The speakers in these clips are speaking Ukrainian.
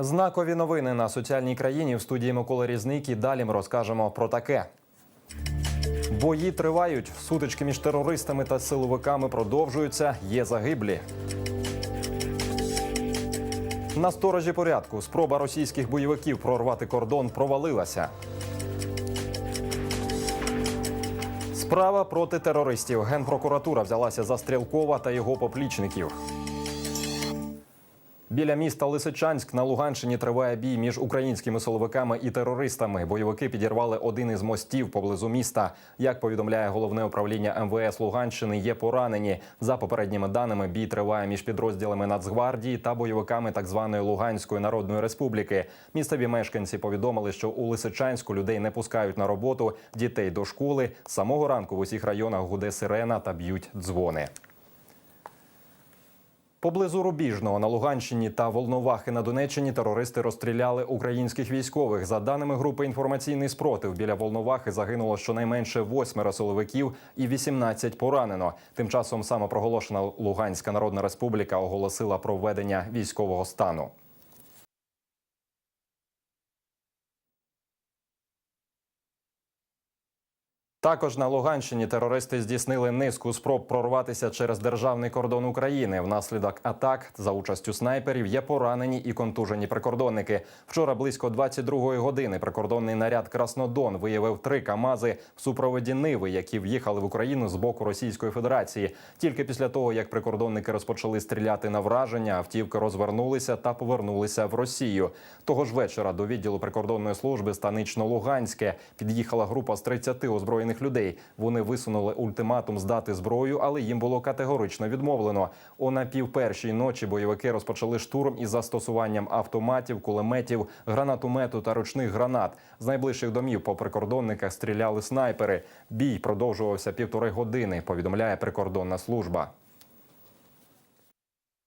Знакові новини на соціальній країні в студії Миколи Різник і далі ми розкажемо про таке. Бої тривають. Сутички між терористами та силовиками продовжуються. Є загиблі. На сторожі порядку спроба російських бойовиків прорвати кордон провалилася. Справа проти терористів. Генпрокуратура взялася за Стрілкова та його поплічників. Біля міста Лисичанськ на Луганщині триває бій між українськими силовиками і терористами. Бойовики підірвали один із мостів поблизу міста. Як повідомляє головне управління МВС Луганщини, є поранені. За попередніми даними, бій триває між підрозділами Нацгвардії та бойовиками так званої Луганської Народної Республіки. Місцеві мешканці повідомили, що у Лисичанську людей не пускають на роботу, дітей до школи. З самого ранку в усіх районах гуде сирена та б'ють дзвони. Поблизу Рубіжного на Луганщині та Волновахи на Донеччині терористи розстріляли українських військових. За даними групи інформаційний спротив, біля Волновахи загинуло щонайменше восьмеро силовиків і 18 поранено. Тим часом самопроголошена Луганська Народна Республіка оголосила про введення військового стану. Також на Луганщині терористи здійснили низку спроб прорватися через державний кордон України. Внаслідок атак за участю снайперів є поранені і контужені прикордонники. Вчора близько 22-ї години прикордонний наряд Краснодон виявив три камази в супроводі Ниви, які в'їхали в Україну з боку Російської Федерації. Тільки після того, як прикордонники розпочали стріляти на враження, автівки розвернулися та повернулися в Росію. Того ж вечора до відділу прикордонної служби станично-Луганське під'їхала група з 30 озброєних людей. Вони висунули ультиматум здати зброю, але їм було категорично відмовлено. О напівпершій ночі бойовики розпочали штурм із застосуванням автоматів, кулеметів, гранатомету та ручних гранат. З найближчих домів по прикордонниках стріляли снайпери. Бій продовжувався півтори години. Повідомляє прикордонна служба.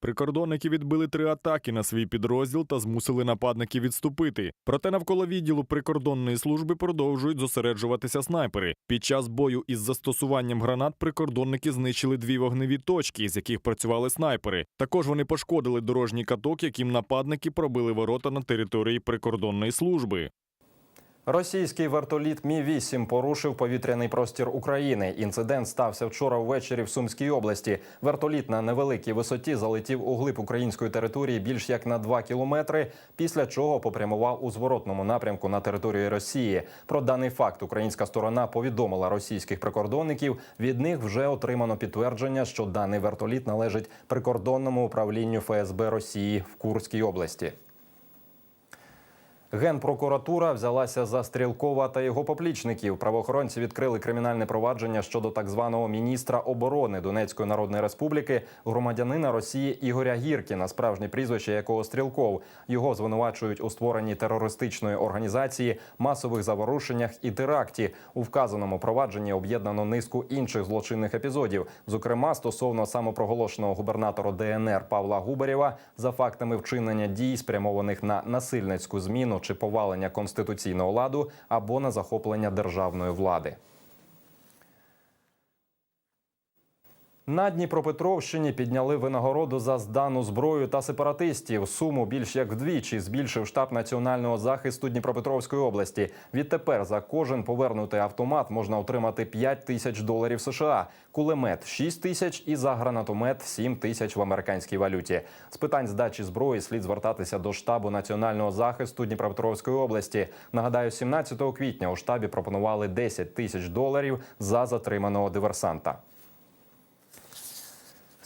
Прикордонники відбили три атаки на свій підрозділ та змусили нападників відступити. Проте навколо відділу прикордонної служби продовжують зосереджуватися снайпери. Під час бою із застосуванням гранат прикордонники знищили дві вогневі точки, з яких працювали снайпери. Також вони пошкодили дорожній каток, яким нападники пробили ворота на території прикордонної служби. Російський вертоліт Мі 8 порушив повітряний простір України. Інцидент стався вчора ввечері в Сумській області. Вертоліт на невеликій висоті залетів у глиб української території більш як на 2 кілометри. Після чого попрямував у зворотному напрямку на територію Росії. Про даний факт українська сторона повідомила російських прикордонників. Від них вже отримано підтвердження, що даний вертоліт належить прикордонному управлінню ФСБ Росії в Курській області. Генпрокуратура взялася за Стрілкова та його поплічників. Правоохоронці відкрили кримінальне провадження щодо так званого міністра оборони Донецької Народної Республіки, громадянина Росії Ігоря Гіркіна, справжнє прізвище якого Стрілков. Його звинувачують у створенні терористичної організації, масових заворушеннях і теракті. У вказаному провадженні об'єднано низку інших злочинних епізодів, зокрема стосовно самопроголошеного губернатора ДНР Павла Губарєва за фактами вчинення дій, спрямованих на насильницьку зміну чи повалення конституційного ладу або на захоплення державної влади. На Дніпропетровщині підняли винагороду за здану зброю та сепаратистів. Суму більш як вдвічі збільшив штаб національного захисту Дніпропетровської області. Відтепер за кожен повернутий автомат можна отримати 5 тисяч доларів США, кулемет 6 тисяч і за гранатомет 7 тисяч в американській валюті. З питань здачі зброї слід звертатися до штабу національного захисту Дніпропетровської області. Нагадаю, 17 квітня у штабі пропонували 10 тисяч доларів за затриманого диверсанта.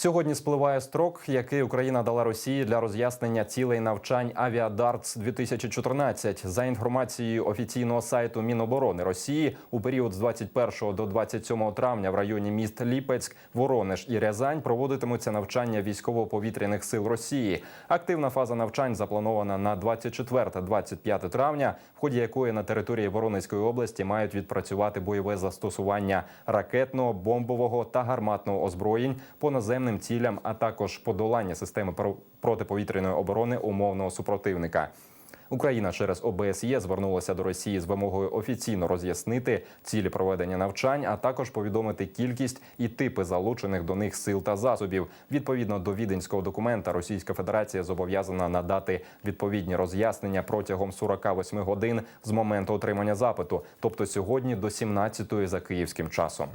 Сьогодні спливає строк, який Україна дала Росії для роз'яснення цілей навчань Авіадартс 2014 За інформацією офіційного сайту Міноборони Росії у період з 21 до 27 травня в районі міст Ліпецьк, Воронеж і Рязань проводитимуться навчання військово-повітряних сил Росії. Активна фаза навчань запланована на 24-25 травня, в ході якої на території Воронезької області мають відпрацювати бойове застосування ракетного, бомбового та гарматного озброєнь по наземним цілям, а також подолання системи про- протиповітряної оборони умовного супротивника. Україна через ОБСЄ звернулася до Росії з вимогою офіційно роз'яснити цілі проведення навчань, а також повідомити кількість і типи залучених до них сил та засобів. Відповідно до віденського документа, Російська Федерація зобов'язана надати відповідні роз'яснення протягом 48 годин з моменту отримання запиту, тобто сьогодні до 17-ї за київським часом.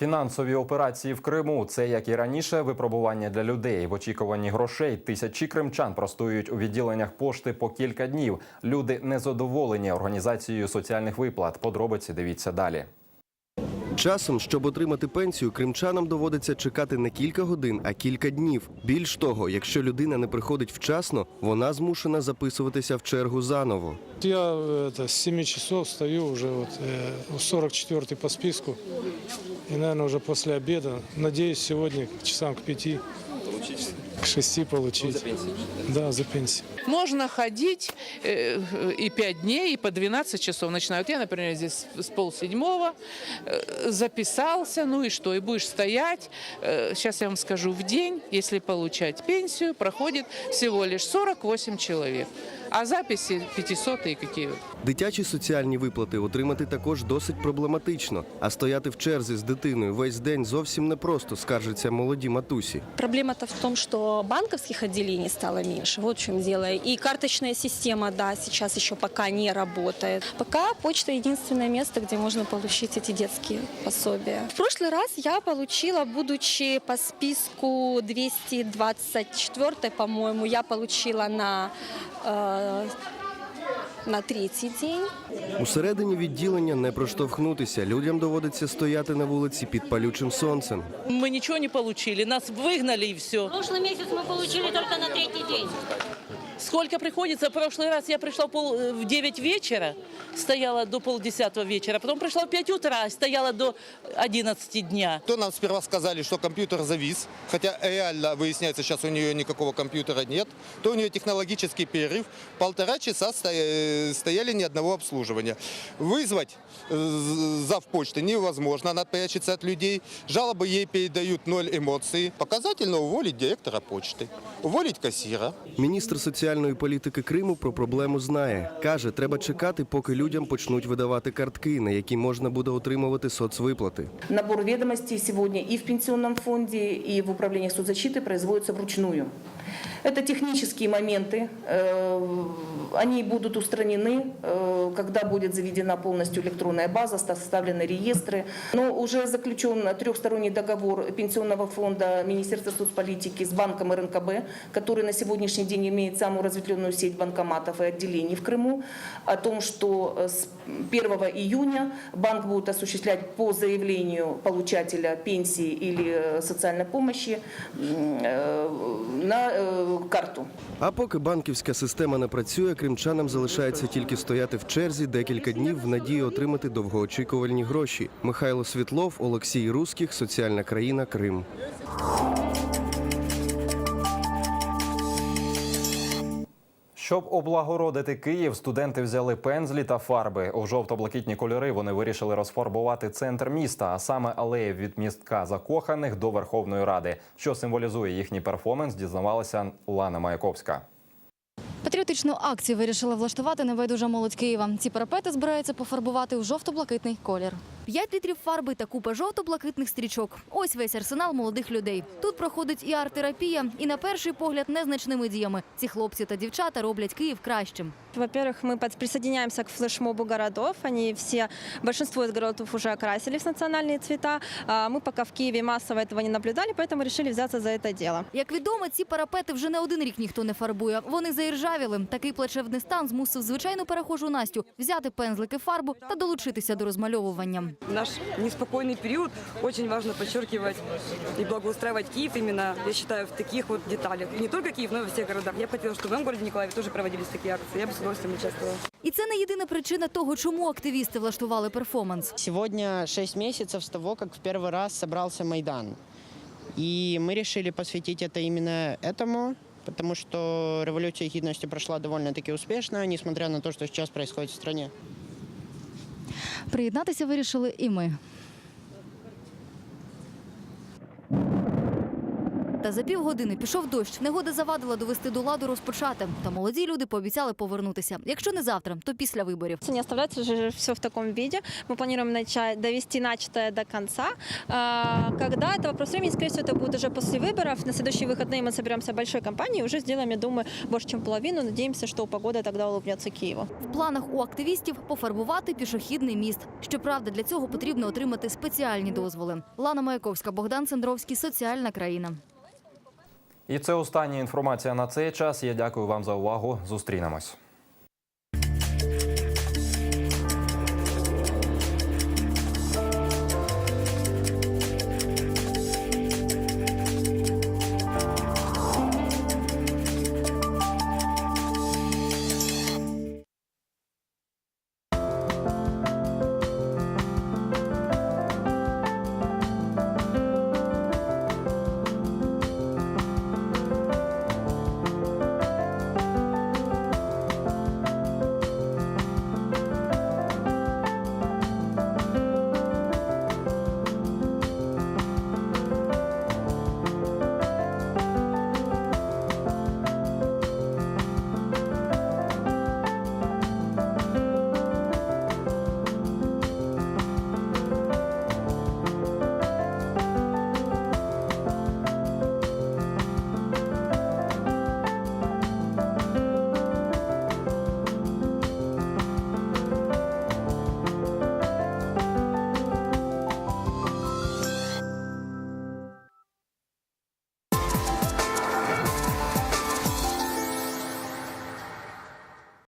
Фінансові операції в Криму це як і раніше випробування для людей. В очікуванні грошей тисячі кримчан простоюють у відділеннях пошти по кілька днів. Люди незадоволені організацією соціальних виплат. Подробиці дивіться далі. Часом, щоб отримати пенсію, кримчанам доводиться чекати не кілька годин, а кілька днів. Більш того, якщо людина не приходить вчасно, вона змушена записуватися в чергу заново. Я э, это, с 7 часов стою уже вот, э, 44 по списку. И, наверное, уже после обеда. Надеюсь, сегодня к часам к 5 к 6 получить. За пенсию? Да, за пенсию. Можно ходить э, и 5 дней, и по 12 часов начинают. Я, например, здесь с полседьмого э, записался, ну и что, и будешь стоять. Э, Сейчас я вам скажу, в день, если получать пенсию, проходит всего лишь 48 человек. А записи 500 и какие вот. Дитячі соціальні виплати отримати також досить проблематично, а стояти в черзі з дитиною весь день зовсім непросто, скаржаться молоді матусі. Проблема-то в том, что банковских отделений стало меньше. Вот в чем дело. И карточная система, да, сейчас еще пока не работает. Пока почта единственное место, где можно получить эти детские пособия. В прошлый раз я получила, будучи по списку 224, по-моему, я получила на, э, на третий день. Усередині відділення не проштовхнутися. Людям доводиться стояти на вулиці під палючим сонцем. Мы ничего не получили, нас выгнали и все. Прошлый месяц мы получили только на третий день. Сколько приходится? В прошлый раз я пришла в, пол, э, в 9 вечера, стояла до полдесятого вечера, потом пришла в 5 утра, стояла до 11 дня. То нам сперва сказали, что компьютер завис, хотя реально выясняется, сейчас у нее никакого компьютера нет, то у нее технологический перерыв. Полтора часа стоя- стояли ни одного обслуживания. Вызвать э, зав почты невозможно, она прячется от людей. Жалобы ей передают ноль эмоций. Показательно уволить директора почты, уволить кассира. Міністр соціальної політики Криму про проблему знає. Каже, треба чекати, поки людям почнуть видавати картки, на які можна буде отримувати соцвиплати. Набор відомостей сьогодні і в пенсіонному фонді, і в управлінні соцзащити производиться вручную. Это технические моменты, э, они будут устранены, э, когда будет заведена полностью электронная база, составлены реестры. Но уже заключен трехсторонний договор Пенсионного фонда Министерства соцполитики с банком РНКБ, который на сегодняшний день имеет самую разветвленную сеть банкоматов и отделений в Крыму, о том, что э, с 1 июня банк будет осуществлять по заявлению получателя пенсии или социальной помощи на карту. А поки банківська система не працює, кримчанам залишається тільки стояти в черзі декілька днів в надії отримати довгоочікувальні гроші. Михайло Світлов, Олексій Руських, Соціальна країна Крим. Щоб облагородити Київ, студенти взяли пензлі та фарби. У жовто-блакитні кольори вони вирішили розфарбувати центр міста, а саме алеї від містка закоханих до Верховної Ради. Що символізує їхній перформанс, дізнавалася Лана Маяковська. Патріотичну акцію вирішила влаштувати небайдужа молодь Києва. Ці парапети збираються пофарбувати у жовто-блакитний колір. П'ять літрів фарби та купа жовто-блакитних стрічок. Ось весь арсенал молодих людей. Тут проходить і арт-терапія, і на перший погляд незначними діями. Ці хлопці та дівчата роблять Київ кращим. Во-первых, мы под- присоединяемся к флешмобу городов. Они все, большинство из городов уже окрасились в национальные цвета. А Мы пока в Киеве массово этого не наблюдали, поэтому решили взяться за это дело. Як відомо, ці парапети вже не один рік ніхто не фарбує. Вони заіржавіли. Такий плачевний стан змусив звичайну перехожу Настю взяти пензлики фарбу та долучитися до розмальовування. В наш неспокойный период очень важно подчеркивать и благоустраивать Киев именно, я считаю, в таких вот деталях. И не только Киев, но и во всех городах. Я бы хотела, чтобы в моем городе Николаеве тоже проводились такие акции. Я бы с удовольствием участвовала. І це не єдина причина того, чому активісти влаштували перформанс. Сегодня 6 месяцев с того, как в первый раз собрался Майдан. И мы решили посвятить это именно этому, потому что революция гидности прошла довольно-таки успешно, несмотря на то, что сейчас происходит в стране. Приєднатися вирішили і ми. Та за півгодини пішов дощ. Негода завадила довести до ладу розпочати. Та молоді люди пообіцяли повернутися. Якщо не завтра, то після виборів. Не оставляется же все в таком виде. Мы планируем начать, довести начатое до конца. А, Когда это вопрос времени, скорее всего, это будет уже после выборов. На следующие выходные мы соберемся большой компанией и уже сделаем, я думаю, больше, чем половину. Надеемся, что погода тогда улыбнется Киеву. В планах у активістів пофарбувати пішохідний міст. Щоправда, для цього потрібно отримати спеціальні дозволи. Лана Маяковська, Богдан Цендровський, соціальна країна. І це остання інформація на цей час. Я дякую вам за увагу. Зустрінемось.